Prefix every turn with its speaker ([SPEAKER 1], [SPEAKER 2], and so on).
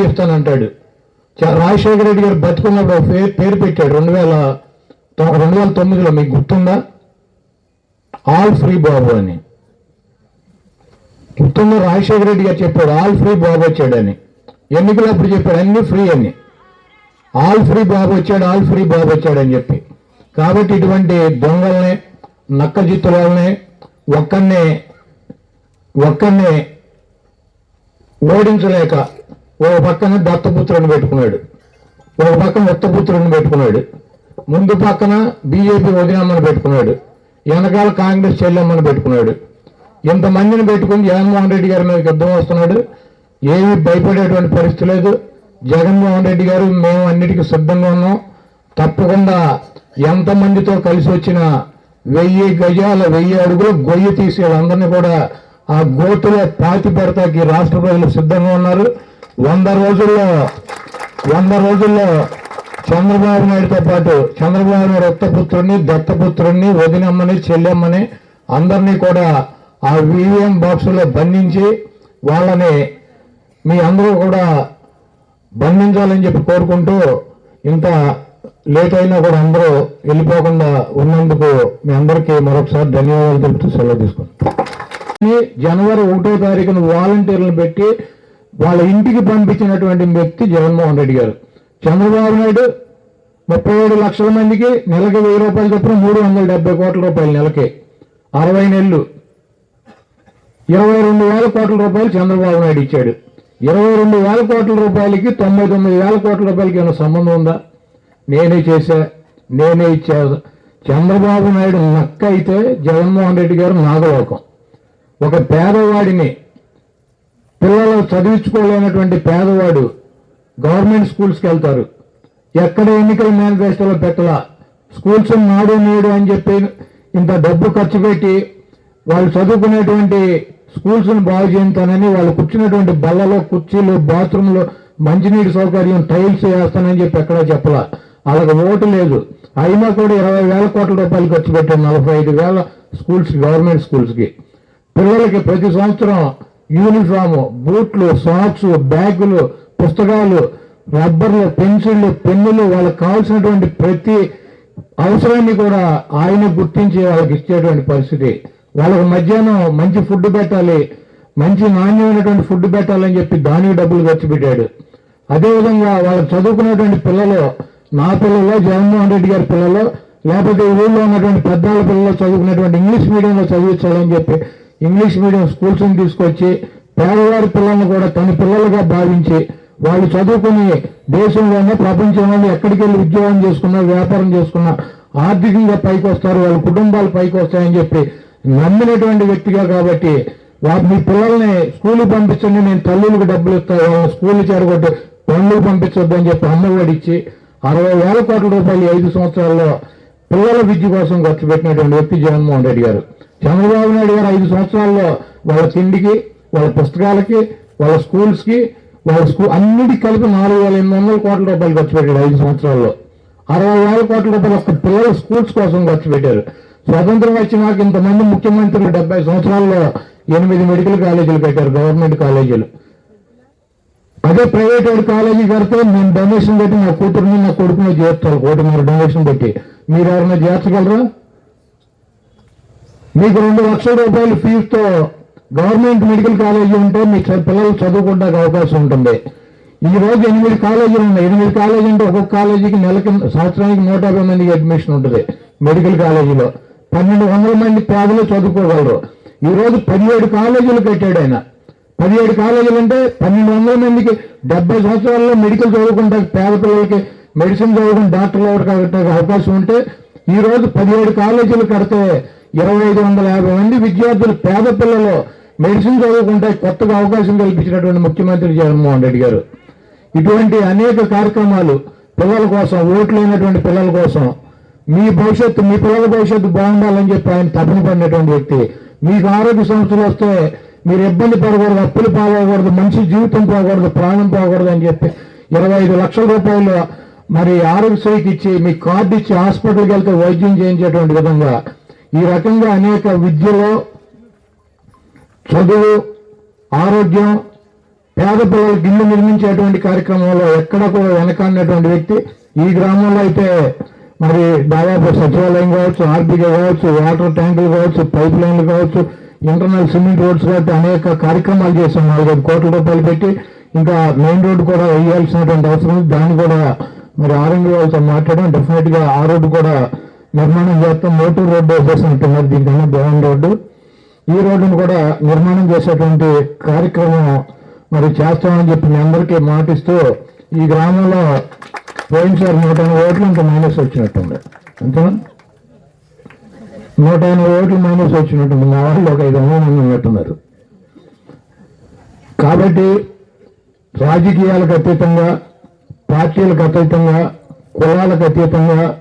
[SPEAKER 1] ఇస్తానంటాడు చ- రాజశేఖర రెడ్డి గారు బతుకున్నప్పుడు ఒక పేరు పేరు పెట్టాడు. రెండు వేల రెండు వేల తొమ్మిదిలో మీకు గుర్తుందా? ఆల్ ఫ్రీ బాబు అని. గుర్తుందా? రాజశేఖర రెడ్డి గారు చెప్పాడు ఆల్ ఫ్రీ బాబు వచ్చాడని. ఎన్నికలు అప్పుడు చెప్పాడు అన్ని ఫ్రీ అని. ఆల్ ఫ్రీ బాబు వచ్చాడు ఆల్ ఫ్రీ బాబు వచ్చాడని చెప్పి. కాబట్టి ఇటువంటి దొంగల్ని నక్క జిత్తులని ఒక్కనే ఒక్కరినే ఓడించలేక ఒక పక్కన దత్తపుత్రుని పెట్టుకున్నాడు. ఒక పక్కన ఉత్తపుత్రుని పెట్టుకున్నాడు. ముందు పక్కన బీజేపీ వదినమ్మని పెట్టుకున్నాడు. వెనకాల కాంగ్రెస్ చెల్లెమ్మని పెట్టుకున్నాడు. ఇంతమందిని పెట్టుకుని జగన్మోహన్ రెడ్డి గారి మీద యుద్ధం వస్తున్నాడు. ఏమీ భయపడేటువంటి పరిస్థితి లేదు. జగన్మోహన్ రెడ్డి గారు మేము అన్నిటికీ సిద్ధంగా ఉన్నాం. తప్పకుండా ఎంతమందితో కలిసి వచ్చిన వెయ్యి గజాల వెయ్యి అడుగులు గొయ్యి తీసి వాళ్ళందరినీ కూడా ఆ గోతులో పాతి పెడతాకి రాష్ట్ర ప్రజలు సిద్ధంగా ఉన్నారు. వంద రోజుల్లో వంద రోజుల్లో చంద్రబాబు నాయుడుతో పాటు చంద్రబాబు నాయుడు దత్తపుత్రుడిని దత్తపుత్రుణ్ణి వదినమ్మని చెల్లెమ్మని అందరినీ కూడా ఆ వివిఎం బాక్సులో బంధించి వాళ్ళని మీ అందరూ కూడా బంధించాలని చెప్పి కోరుకుంటూ ఇంత లేట్ అయినా కూడా అందరూ వెళ్ళిపోకుండా ఉన్నందుకు మీ అందరికీ మరొకసారి ధన్యవాదాలు తెలుపుతూ సెలవు తీసుకుంటాం జనవరి ఒకటో తారీఖున వాలంటీర్లను పెట్టి వాళ్ళ ఇంటికి పంపించినటువంటి వ్యక్తి జగన్మోహన్ రెడ్డి గారు. చంద్రబాబు నాయుడు ముప్పై ఏడు లక్షల మందికి నెలకి వెయ్యి రూపాయలు చొప్పున మూడు వందల డెబ్బై కోట్ల రూపాయలు నెలకి. అరవై నెలలు. ఇరవై రెండు వేల కోట్ల రూపాయలు చంద్రబాబు నాయుడు ఇచ్చాడు. ఇరవై రెండు వేల కోట్ల రూపాయలకి తొంభై తొమ్మిది వేల కోట్ల రూపాయలకి ఏమైనా సంబంధం ఉందా? నేనే చేశా. నేనే ఇచ్చా చంద్రబాబు నాయుడు నక్క అయితే జగన్మోహన్ రెడ్డి గారు నాగలోకం. ఒక పేదవాడిని పిల్లలు చదివించుకోలేనటువంటి పేదవాడు గవర్నమెంట్ స్కూల్స్కి వెళ్తారు. ఎక్కడ ఎన్నికల మేనిఫెస్టోలో పెట్టలా? స్కూల్స్ నాడు నేడు అని చెప్పి ఇంత డబ్బు ఖర్చు పెట్టి వాళ్ళు చదువుకునేటువంటి స్కూల్స్ని బాగు చేయించానని వాళ్ళు కూర్చున్నటువంటి బల్లలో కుర్చీలు బాత్రూంలో మంచినీటి సౌకర్యం టైల్స్ వేస్తానని చెప్పి ఎక్కడా చెప్పలా? వాళ్ళకి ఓటు లేదు. అయినా కూడా ఇరవై వేల కోట్ల రూపాయలు ఖర్చు పెట్టారు నలభై ఐదు వేల స్కూల్స్ గవర్నమెంట్ స్కూల్స్కి. పిల్లలకి ప్రతి సంవత్సరం యూనిఫామ్ బూట్లు సాక్స్ బ్యాగులు పుస్తకాలు రబ్బర్లు పెన్సిళ్ళు పెన్నులు వాళ్ళకి కావాల్సినటువంటి ప్రతి అవసరాన్ని కూడా ఆయన గుర్తించి వాళ్ళకి ఇచ్చేటువంటి పరిస్థితి. వాళ్ళకి మధ్యాహ్నం మంచి ఫుడ్ పెట్టాలి మంచి నాణ్యమైనటువంటి ఫుడ్ పెట్టాలని చెప్పి దానికి డబ్బులు ఖర్చు పెట్టాడు. అదేవిధంగా వాళ్ళకి చదువుకునేటువంటి పిల్లలు నా పిల్లలు జగన్మోహన్ రెడ్డి గారి పిల్లలు లేకపోతే ఊళ్ళో ఉన్నటువంటి పెద్దవాళ్ళ పిల్లలు చదువుకునేటువంటి ఇంగ్లీష్ మీడియంలో చదివించాలని చెప్పి ఇంగ్లీష్ మీడియం స్కూల్స్ని తీసుకొచ్చి పేదవారి పిల్లల్ని కూడా తన పిల్లలుగా భావించి వాళ్ళు చదువుకుని దేశంలోనే ప్రపంచంలోనే ఎక్కడికి వెళ్ళి ఉద్యోగం చేసుకున్నా వ్యాపారం చేసుకున్నా ఆర్థికంగా పైకి వస్తారు వాళ్ళ కుటుంబాలు పైకి వస్తాయని చెప్పి నమ్మినటువంటి వ్యక్తిగా కాబట్టి మీ పిల్లల్ని స్కూల్కి పంపించండి నేను తల్లులకు డబ్బులు ఇస్తాను వాళ్ళని స్కూల్ చేరగొట్టి పనులకు పంపించొద్దు అని చెప్పి అమ్మఒడి ఇచ్చి అరవై వేల కోట్ల రూపాయలు ఐదు సంవత్సరాల్లో పిల్లల విద్య కోసం ఖర్చు పెట్టినటువంటి వ్యక్తి జగన్మోహన్ రెడ్డి గారు. చంద్రబాబు నాయుడు గారు ఐదు సంవత్సరాల్లో వాళ్ళ తిండికి వాళ్ళ పుస్తకాలకి వాళ్ళ స్కూల్స్కి వాళ్ళ స్కూల్ అన్నిటికి కలిపి నాలుగు వేల ఎనిమిది వందల కోట్ల రూపాయలు ఖర్చు పెట్టాడు ఐదు సంవత్సరాల్లో. అరవై వేల కోట్ల రూపాయలు ఒక్క పిల్లల స్కూల్స్ కోసం ఖర్చు పెట్టారు. స్వతంత్రం వచ్చినాక ఇంతమంది ముఖ్యమంత్రులు డెబ్బై సంవత్సరాల్లో ఎనిమిది మెడికల్ కాలేజీలు పెట్టారు గవర్నమెంట్ కాలేజీలు. అదే ప్రైవేట్ వాడి కాలేజీ కడితే నేను డొనేషన్ పెట్టి నా కూతురుని నా కొడుకుని కోటి కోటిన్నర డొనేషన్ పెట్టి. మీరు ఎవరైనా చేర్చగలరా? మీకు రెండు లక్షల రూపాయలు ఫీజుతో గవర్నమెంట్ మెడికల్ కాలేజీ ఉంటే మీ పిల్లలు చదువుకోవడానికి అవకాశం ఉంటుంది. ఈ రోజు ఎనిమిది కాలేజీలు ఉన్నాయి. ఎనిమిది కాలేజీ అంటే ఒక్కొక్క కాలేజీకి నెలకి సంవత్సరానికి నూట యాభై మందికి అడ్మిషన్ ఉంటుంది మెడికల్ కాలేజీలో. పన్నెండు వందల మంది పేదలు చదువుకోగలరు. ఈ రోజు పదిహేడు కాలేజీలు కట్టాడు ఆయన. పదిహేడు కాలేజీలు అంటే పన్నెండు వందల మందికి డెబ్బై సంవత్సరాల్లో మెడికల్ చదువుకుంటే పేద పిల్లలకి మెడిసిన్ చదువుకుని డాక్టర్లు ఎవరికి అవకాశం ఉంటే ఈ రోజు పదిహేడు కాలేజీలు కడితే ఇరవై ఐదు వందల యాభై మంది విద్యార్థులు పేద పిల్లలు మెడిసిన్ చదువుకుంటే కొత్తగా అవకాశం కల్పించినటువంటి ముఖ్యమంత్రి జగన్మోహన్ రెడ్డి గారు. ఇటువంటి అనేక కార్యక్రమాలు పిల్లల కోసం ఓట్లు లేనటువంటి పిల్లల కోసం మీ భవిష్యత్తు మీ పిల్లల భవిష్యత్తు బాగుండాలని చెప్పి ఆయన తపన పడినటువంటి వ్యక్తి. మీకు ఆరోగ్య సమస్యలు వస్తే మీరు ఇబ్బంది పడకూడదు అప్పులు పోకూడదు మనిషి జీవితం పోకూడదు ప్రాణం పోకూడదు అని చెప్పి ఇరవై ఐదు లక్షల రూపాయలు మరి ఆరోగ్యశ్రీకి ఇచ్చి మీ కార్డు ఇచ్చి హాస్పిటల్కి వెళ్తే వైద్యం చేయించేటువంటి విధంగా ఈ రకంగా అనేక విద్యలో చదువు ఆరోగ్యం పేద పిల్లలకి ఇల్లు నిర్మించేటువంటి కార్యక్రమంలో ఎక్కడ కూడా వెనకాడినటువంటి వ్యక్తి ఈ గ్రామంలో అయితే మరి దాదాపు సచివాలయం కావచ్చు ఆర్బీకే కావచ్చు వాటర్ ట్యాంకులు కావచ్చు పైప్ లైన్లు కావచ్చు ఇంటర్నల్ సిమెంట్ రోడ్స్ కాబట్టి అనేక కార్యక్రమాలు చేశాం. నాలుగైదు కోట్ల రూపాయలు పెట్టి ఇంకా మెయిన్ రోడ్డు కూడా వేయాల్సినటువంటి అవసరం ఉంది. దాన్ని కూడా మరి ఆరంగి వాళ్ళతో మాట్లాడడం డెఫినెట్గా ఆ రోడ్డు కూడా నిర్మాణం చేస్తాం మోటూరు రోడ్డు వేసేసినట్టున్నారు దీనికన్నా భవన్ రోడ్డు. ఈ రోడ్డును కూడా నిర్మాణం చేసేటువంటి కార్యక్రమం మరి చేస్తామని చెప్పి మీ అందరికీ మాటిస్తూ ఈ గ్రామంలో పోయినసారి నూట ఎనభై ఓట్లు ఇంకా మైనస్ వచ్చినట్టుంది. అంతేనా? నూట ఎనభై ఓట్లు మైనస్ వచ్చినట్టుంది. మా వాళ్ళు ఒక ఐదు వందల మంది ఉన్నట్టున్నారు. కాబట్టి రాజకీయాలకు అతీతంగా పార్టీలకు అతీతంగా కులాలకు అతీతంగా